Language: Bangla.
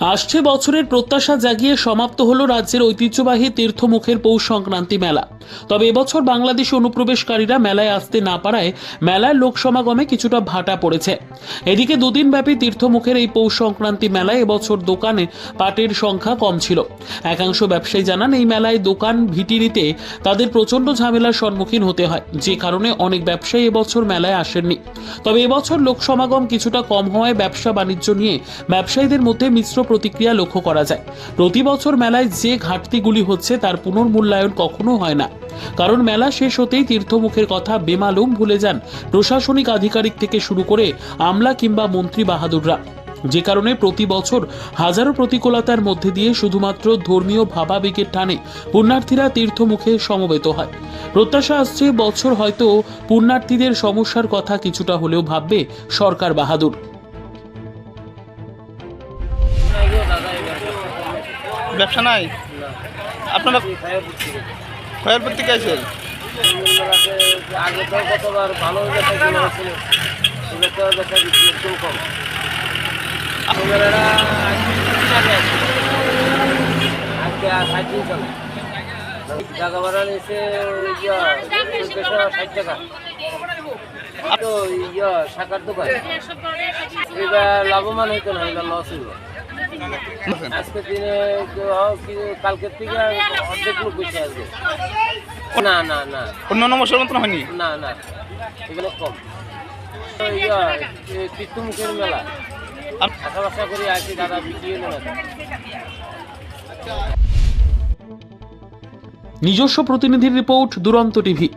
আসছে বছরের প্রত্যাশা জাগিয়ে সমাপ্ত হলো রাজ্যের ঐতিহ্যবাহী তীর্থমুখের পৌষ সংক্রান্তি মেলা। তবে এবছর বাংলাদেশি অনুপ্রবেশকারীরা মেলায় আসতে না পারায় মেলায় লোক সমাগমে কিছুটা ভাটা পড়েছে। এদিকে দুদিন ব্যাপী তীর্থমুখের এই পৌষ সংক্রান্তি মেলায় এবছর দোকানে পাটের সংখ্যা কম ছিল। একাংশ ব্যবসায়ী জানান, এই মেলায় দোকান ভিটি নিতে তাদের প্রচণ্ড ঝামেলার সম্মুখীন হতে হয়। যে কারণে অনেক ব্যবসায়ী এবছর মেলায় আসেননি। তবে এবছর লোক সমাগম কিছুটা কম হওয়ায় ব্যবসা বাণিজ্য নিয়ে ব্যবসায়ীদের মধ্যে মিশ্র প্রতিক্রিয়া লক্ষ্য করা যায়। প্রতি বছর মেলায় যে ঘাটতিগুলি হচ্ছে তার পুনর্মূল্যায়ন কখনো হয় না। কারণ মেলা শেষ হতেই তীর্থমুখের কথা বেমালুম ভুলে যান প্রশাসনিক আধিকারিক থেকে শুরু করে আমলা কিংবা মন্ত্রী বাহাদুররা। যে কারণে প্রতি বছর হাজারো প্রতিকূলতার মধ্যে দিয়ে শুধুমাত্র ধর্মীয় ভাবাবেগের টানে পুণ্যার্থীরা তীর্থমুখে সমবেত হয়। প্রত্যাশা আসছে বছর হয়তো পুণ্যার্থীদের সমস্যার কথা কিছুটা হলেও ভাববে সরকার বাহাদুর। ব্যবসা নাই? আপনারা খয়েরপুর থেকে আছেন আগে তো কতবার ভালো তো কম ক্যামেরাটা আগে আছে আজকে আর ষাট দিন চলে টাকা ভাড়া নিয়েছে ষাট টাকা শাখার দোকান এবার লাভবান হইতো না এবার লস হইব। আজকের দিনে কালকের থেকে অর্ধেক লোক বেশি আসবে। না না না। অন্য অন্য বছর মতন হয়নি? না না। এগুলো কম। কীর্তমুখের মেলা। আশা বাসা করি আসি দাদা বিক্রি হলো না। নিজস্ব প্রতিনিধির রিপোর্ট দুরন্ত টিভি।